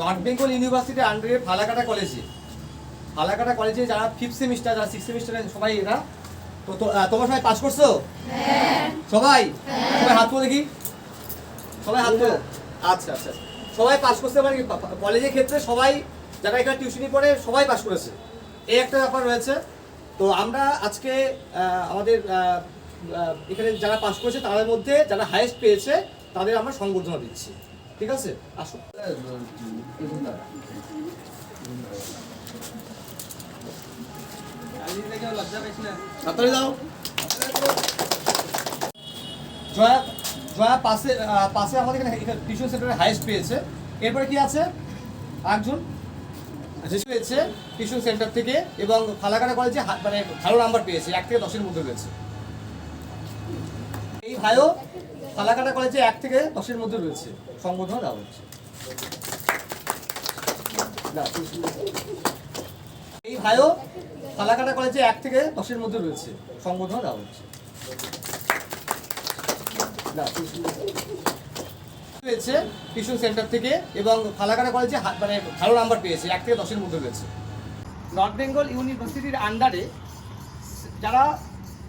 North Bengal ইউনিভার্সিটির আন্ডারে ফালাকাটা কলেজে ফালাকাটা কলেজে যারা ফিফথ সেমিস্টার যারা সিক্স সেমিস্টারে সবাই এরা। তো তোমরা সবাই পাস করছ? সবাই? সবাই হাত দেখি। সবাই হাত আচ্ছা আচ্ছা সবাই পাস করছে মানে কলেজের ক্ষেত্রে সবাই, যারা এখানে টিউশনি পড়ে, সবাই পাস করেছে। এই একটা ব্যাপার রয়েছে। তো আমরা আজকে আমাদের এখানে যারা পাস করেছে, তাদের মধ্যে যারা হায়েস্ট পেয়েছে, তাদের আমরা সংবর্ধনা দিচ্ছি। ঠিক আছে? আসো। জয়া জয়া পাশে পাশে আমাদের এখানে সেন্টারে পেয়েছে। এরপরে কি আছে? একজন যে পেয়েছে টিউশন সেন্টার থেকে এবং ফালাকাটা কলেজে মানে ভালো নাম্বার পেয়েছে, এক থেকে দশের মধ্যে রয়েছে এই ভাইও ফালাকাটা কলেজে এক থেকে দশের মধ্যে রয়েছে। সংবর্ধনা দেওয়া হচ্ছে। এই ভাইও ফালাকাটা কলেজে এক থেকে দশের মধ্যে রয়েছে। সংবর্ধনা দেওয়া হচ্ছে। না, পেয়েছে টিউশন সেন্টার থেকে এবং ফালাকাটা কলেজে মানে ভালো নাম্বার পেয়েছে এক থেকে দশের মধ্যে রয়েছে। নর্থ বেঙ্গল ইউনিভার্সিটির আন্ডারে যারা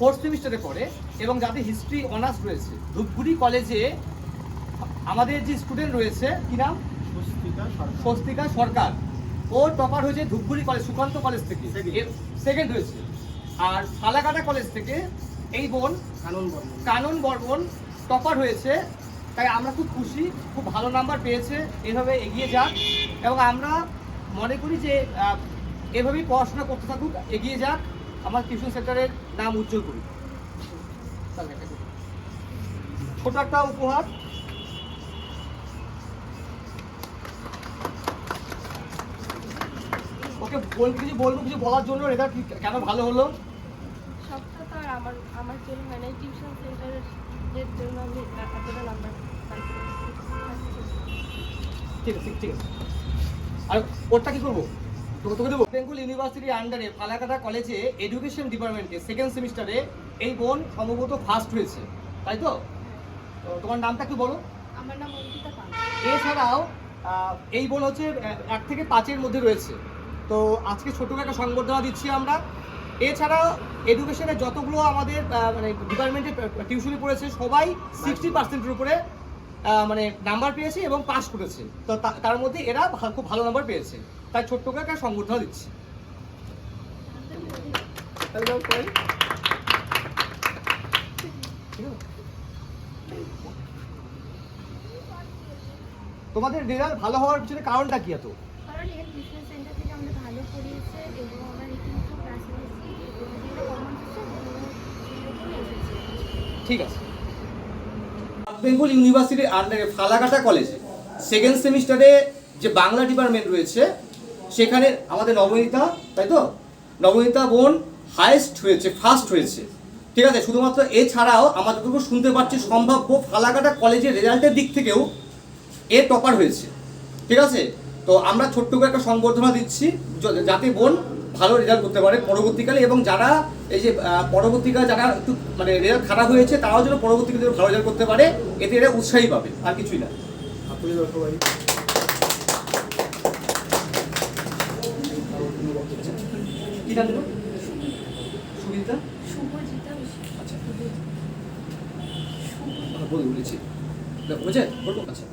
ফোর্থ সেমিস্টারে পড়ে এবং যাদের হিস্ট্রি অনার্স রয়েছে। ধূপগুড়ি কলেজে আমাদের যে স্টুডেন্ট রয়েছে কি নাম? স্বস্তিকা সরকার। ও টপার হয়েছে ধূপগুড়ি কলেজ সুকান্ত কলেজ থেকে। সেকেন্ড হয়েছে। আর ফালাকাটা কলেজ থেকে এই বোন কানন বর্মন। টপার হয়েছে। তাই আমরা খুব খুশি খুব ভালো নাম্বার পেয়েছে। এভাবে এগিয়ে যাক এবং আমরা মনে করি যে এভাবেই পড়াশোনা করতে থাকুক এগিয়ে যাক। আমার টিউশন সেন্টারের নাম উজ্জ্বল করুক ছোট একটা উপহার। ওকে বল কিছু বলব কিছু বলার জন্য? এটা কেন ভালো হলো? সবটা তো আর আমার আমার জন্য হয় না টিউশন সেন্টারের জন্য আমি এতটা নাম্বার ঠিক আছে ঠিক আছে। আর ওরটা কি করব? বেঙ্গল ইউনিভার্সিটির আন্ডারে ফালাকাটা কলেজে এডুকেশন ডিপার্টমেন্টে সেকেন্ড সেমিস্টারে এই বোন সম্ভবত ফার্স্ট হয়েছে। তাই তো? তো তোমার নামটা কি বলো। আমার নাম অঙ্কিতা পাল। এছাড়াও এই বোন হচ্ছে এক থেকে পাঁচের মধ্যে রয়েছে। তো আজকে ছোট একটা সংবর্ধনা দিচ্ছি আমরা। এছাড়াও এডুকেশনের যতগুলো আমাদের মানে ডিপার্টমেন্টে টিউশনি পড়েছে সবাই সিক্সটি পার্সেন্টের উপরে মানে নাম্বার পেয়েছে এবং পাস করেছে। তো তার মধ্যে এরা খুব ভালো নাম্বার পেয়েছে। তাই ছোট্ট করে একটা সংবর্ধনা দিচ্ছি। তোমাদের রেজাল্ট ভালো হওয়ার পিছনে কারণটা কি এত? কারণ এখানে টিউশন সেন্টার থেকে আমাদের ভালো পড়িয়েছে এবং আমরা রীতিমতো ক্লাস নিয়েছি এবং যেটা কমন হচ্ছে সেরকমই এসেছে। ঠিক আছে। বেঙ্গল ইউনিভার্সিটির আন্ডারে ফালাকাটা কলেজে সেকেন্ড সেমিস্টারে যে বাংলা ডিপার্টমেন্ট রয়েছে, সেখানে আমাদের নবনীতা, তাই তো? নবনীতা বোন হায়েস্ট হয়েছে ফার্স্ট হয়েছে। ঠিক আছে? শুধুমাত্র এছাড়াও আমরা যতটুকু শুনতে পাচ্ছি, সম্ভাব্য ফালাকাটা কলেজের রেজাল্টের দিক থেকেও এ টপার হয়েছে। ঠিক আছে? তো আমরা ছোট্ট করে একটা সংবর্ধনা দিচ্ছি যাতে বোন ভালো রেজাল্ট করতে পারে পরবর্তীকালে এবং যারা এই যে পরবর্তীকালে যারা একটু মানে রেজাল্ট খারাপ হয়েছে তারাও যেন পরবর্তীকালে যেন ভালো রেজাল্ট করতে পারে এতে এরা উৎসাহী পাবে আর কিছুই না। কি নাম সুবিধা শুভজিতা আচ্ছা। বলেছি। বুঝে বলব আচ্ছা।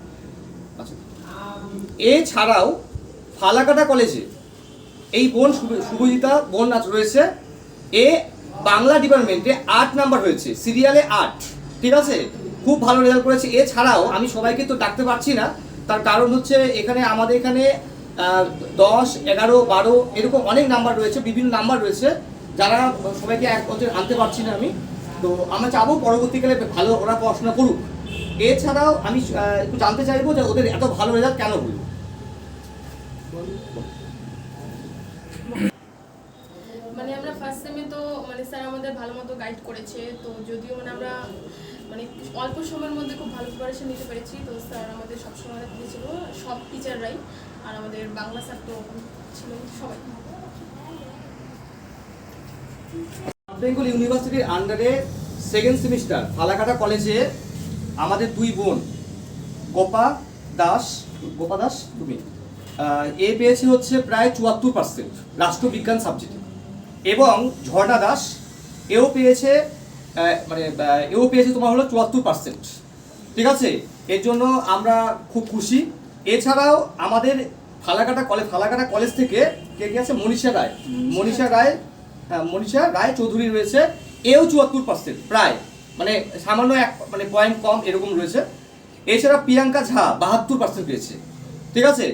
আচ্ছা। এছাড়াও ফালাকাটা কলেজে এই বোন শুভ- শুভজিতা, বোন আজ রয়েছে। এ বাংলা ডিপার্টমেন্টে আট নাম্বার হয়েছে সিরিয়ালে আট। ঠিক আছে? খুব ভালো রেজাল্ট করেছে। এছাড়াও আমি সবাইকে তো ডাকতে পারছি না। তার কারণ হচ্ছে এখানে আমাদের এখানে দশ, এগারো, বারো এরকম অনেক নাম্বার রয়েছে, বিভিন্ন নাম্বার রয়েছে। যারা সবাইকে এক বছর আনতে পারছি না আমি। তো আমরা চাবো পরবর্তীকালে ভালো ওরা পড়াশোনা করুক। এছাড়াও আমি একটু জানতে চাইব যে ওদের এত ভালো রেজাল্ট কেন হলো মানে আমরা ফার্স্ট তো মানে স্যার আমাদের ভালো মতো গাইড করেছে, তো যদিও মানে আমরা মানে অল্প সময়ের মধ্যে খুব ভালো প্রিপারেশন নিতে পেরেছি, তো স্যার আমাদের সবসময় দিয়েছিল, সব টিচাররাই আর আমাদের বাংলা স্যার তো ছিলেন সবাই। বেঙ্গল ইউনিভার্সিটির আন্ডারে সেকেন্ড সেমিস্টার ফালাকাটা কলেজে আমাদের দুই বোন, গোপা দাস গোপা দাস, তুমি এ পেয়েছে হচ্ছে প্রায় চুয়াত্তর পার্সেন্ট রাষ্ট্রবিজ্ঞান সাবজেক্টে এবং ঝর্ণা দাস এও পেয়েছে মানে এও পেয়েছে তোমার হলো চুয়াত্তর পার্সেন্ট ঠিক আছে? এর জন্য আমরা খুব খুশি। এছাড়াও আমাদের ফালাকাটা কলেজ ফালাকাটা কলেজ থেকে কে কে আছে? মনীষা রায়। মনীষা। রায় হ্যাঁ মনীষা রায় চৌধুরী রয়েছে। এও চুয়াত্তর পার্সেন্ট প্রায়। মানে সামান্য এক মানে পয়েন্ট কম এরকম রয়েছে। এছাড়া প্রিয়াঙ্কা ঝা বাহাত্তর পার্সেন্ট পেয়েছে। ঠিক আছে?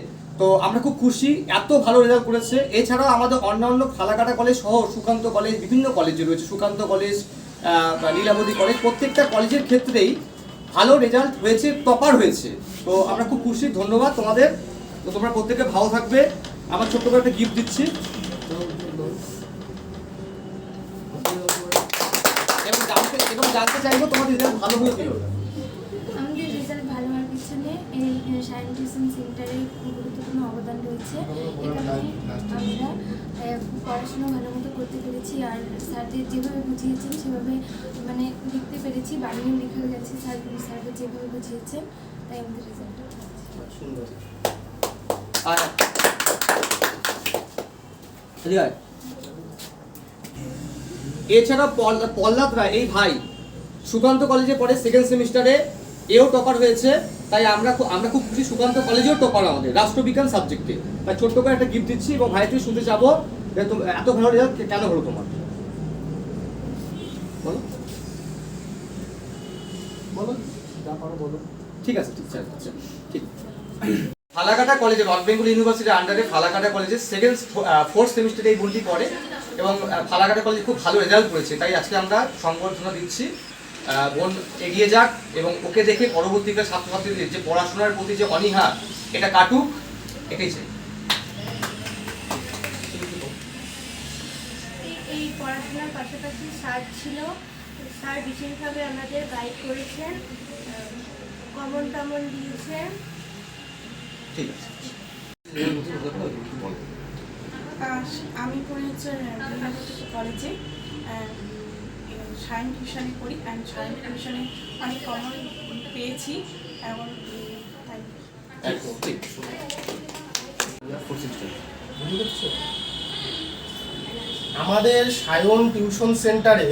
তো আমরা খুব খুশি, এত ভালো রেজাল্ট করেছে। এছাড়াও আমাদের অন্যান্য ফালাকাটা কলেজ সহ সুকান্ত কলেজ বিভিন্ন কলেজে রয়েছে। সুকান্ত কলেজ লীলাবতী কলেজ প্রত্যেকটা কলেজের ক্ষেত্রেই ভালো রেজাল্ট হয়েছে টপার হয়েছে। তো আমরা খুব খুশি, ধন্যবাদ তোমাদের। তো তোমরা প্রত্যেকে ভালো থাকবে। আমার ছোট্ট করে একটা গিফট দিচ্ছি। এবং জানতে এবং জানতে চাইব তোমাদের রেজাল্ট ভালো হলো আমাদের রেজাল্ট ভালো হওয়ার পিছনে গুরুত্বপূর্ণ অবদান রয়েছে। এখানে আমরা পড়াশোনা ভালো মতো করতে পেরেছি আর স্যারদের যেভাবে বুঝিয়েছেন সেভাবে মানে লিখতে পেরেছি বানিয়েও লেখা গেছে স্যার স্যারদের যেভাবে বুঝিয়েছেন তাই আমাদের রেজাল্ট সুন্দর। এছাড়া পল্লাদ রায় এই ভাই সুকান্ত কলেজে পড়ে সেকেন্ড সেমিস্টারে এও টপার হয়েছে, তাই আমরা আমরা খুব খুশি সুকান্ত কলেজেও টপার আমাদের, রাষ্ট্রবিজ্ঞান সাবজেক্টে তাই ছোট্ট করে একটা গিফট দিচ্ছি এবং ভাই তুই শুনতে যাব এত ভালো রেজাল্ট কেন হলো তোমার। বলো। বলো বলো। ঠিক আছে ঠিক আছে আচ্ছা ঠিক। ফালাকাটা কলেজে নর্থ বেঙ্গল ইউনিভার্সিটির আন্ডারে ফালাকাটা কলেজে সেকেন্ড ফোর্থ সেমিস্টারে এই বোনটি পড়ে এবং ফালাকাটা কলেজে খুব ভালো রেজাল্ট করেছে, তাই আজকে আমরা সংবর্ধনা দিচ্ছি। বোন এগিয়ে যাক এবং ওকে দেখে পরবর্তীকালে ছাত্রছাত্রীদের যে পড়াশোনার প্রতি যে অনীহা এটা কাটুক এটাই চাই। এই- এই পড়াশোনার পাশাপাশি স্যার ছিল। স্যার বিশেষভাবে আমাদের গাইড করেছেন কমন টমন দিয়েছেন। ঠিক আছে। আমি পড়ি হচ্ছে কলেজে। সায়েন্স টিউশনে পড়ি অ্যান্ড সায়েন্স টিউশনে অনেক কমন পেয়েছি এবং তাই। সেমিস্টার আমাদের সায়ন টিউশন সেন্টারে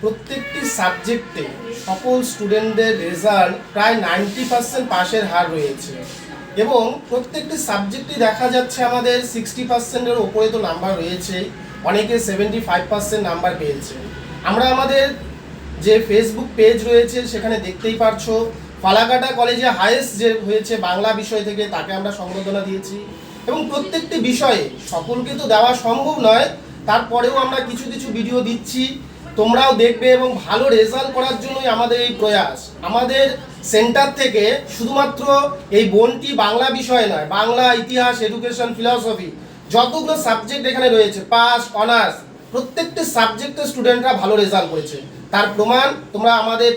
প্রত্যেকটি সাবজেক্টে সকল স্টুডেন্টদের রেজাল্ট প্রায় নাইনটি পার্সেন্ট পাশের হার রয়েছে। এবং প্রত্যেকটি সাবজেক্টে দেখা যাচ্ছে আমাদের সিক্সটি পার্সেন্টের ওপরে তো নাম্বার রয়েছে অনেকে সেভেন্টি ফাইভ পার্সেন্ট নাম্বার পেয়েছে। আমরা আমাদের যে ফেসবুক পেজ রয়েছে, সেখানে দেখতেই পারছ। ফালাকাটা কলেজে হায়েস্ট যে হয়েছে বাংলা বিষয় থেকে, তাকে আমরা সম্বোধনা দিয়েছি। এবং প্রত্যেকটি বিষয়ে সকলকে তো দেওয়া সম্ভব নয়, তারপরেও আমরা কিছু কিছু ভিডিও দিচ্ছি। তোমরাও দেখবে এবং ভালো রেজাল্ট করার জন্যই আমাদের এই প্রয়াস। আমাদের সেন্টার থেকে শুধুমাত্র এই বনটি বাংলা বিষয় নয়, বাংলা ইতিহাস এডুকেশন ফিলসফি যতগুলো সাবজেক্ট এখানে রয়েছে পাস অনার্স প্রত্যেকটি সাবজেক্টের স্টুডেন্টরা ভালো রেজাল্ট করেছে। তার প্রমাণ তোমরা আমাদের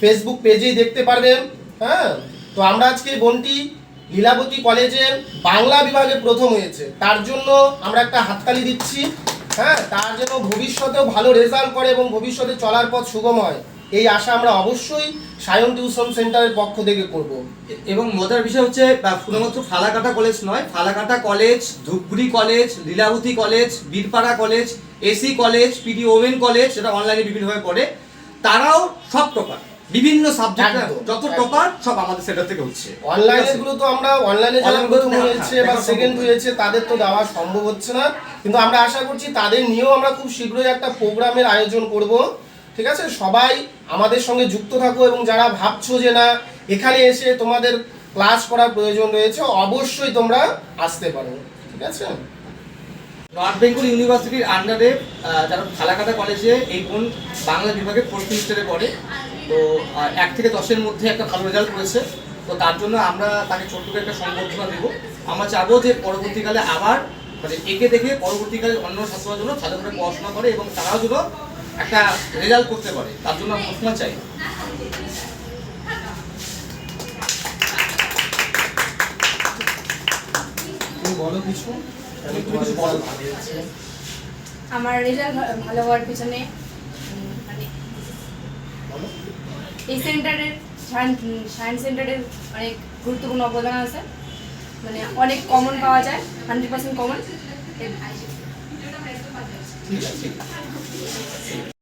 ফেসবুক পেজেই দেখতে পারবেন হ্যাঁ? তো আমরা আজকে বোনটি লীলাবতী কলেজে বাংলা বিভাগে প্রথম হয়েছে। তার জন্য আমরা একটা হাততালি দিচ্ছি হ্যাঁ? তার যেন ভবিষ্যতেও ভালো রেজাল্ট করে এবং ভবিষ্যতে চলার পথ সুগম হয়। এই আশা আমরা অবশ্যই সায়ন টিউশন সেন্টারের পক্ষ থেকে করব। এবং মজার বিষয় হচ্ছে শুধুমাত্র ফালাকাটা কলেজ নয়, Falakata college Dhupguri college Lilabati college Birpara college A C college P D oven college সেটা অনলাইনে বিভিন্নভাবে পড়ে। তারাও সব টপার বিভিন্ন সাবজেক্ট যত। টপার সব আমাদের সেন্টার থেকে হচ্ছে। অনলাইনে গুলো তো আমরা অনলাইনে যারা প্রথম হয়েছে বা সেকেন্ড হয়েছে তাদের তো দেওয়া সম্ভব হচ্ছে না। কিন্তু আমরা আশা করছি তাদের নিয়েও আমরা খুব শীঘ্রই একটা প্রোগ্রামের আয়োজন করব। ঠিক আছে? সবাই আমাদের সঙ্গে যুক্ত থাকো এবং যারা ভাবছ যে না এখানে এসে তোমাদের ক্লাস করার প্রয়োজন রয়েছে অবশ্যই তোমরা আসতে পারো। ঠিক আছে? নর্থ বেঙ্গল ইউনিভার্সিটির আন্ডারে যারা ফালাকাটা কলেজে এই কোন বাংলা বিভাগে ফোর্থ সেমিস্টারে পড়ে, তো এক থেকে দশের মধ্যে একটা ভালো রেজাল্ট করেছে। তো তার জন্য আমরা তাকে ছোট্ট করে একটা সম্বর্ধনা দেবো। আমরা চাবো যে পরবর্তীকালে আবার মানে একে দেখে পরবর্তীকালে অন্য ছাত্ররা যেন ভালো করে পড়াশোনা করে এবং তারাও যেন একটা রেজাল্ট করতে পারে। তার জন্য আমরা চাই। বলো কিছু। আমার রেজাল্ট ভালো হওয়ার পিছনে মানে এই সেন্টারের সায়েন্স সেন্টারের অনেক গুরুত্বপূর্ণ অবদান আছে। মানে অনেক কমন পাওয়া যায় হান্ড্রেড পার্সেন্ট কমন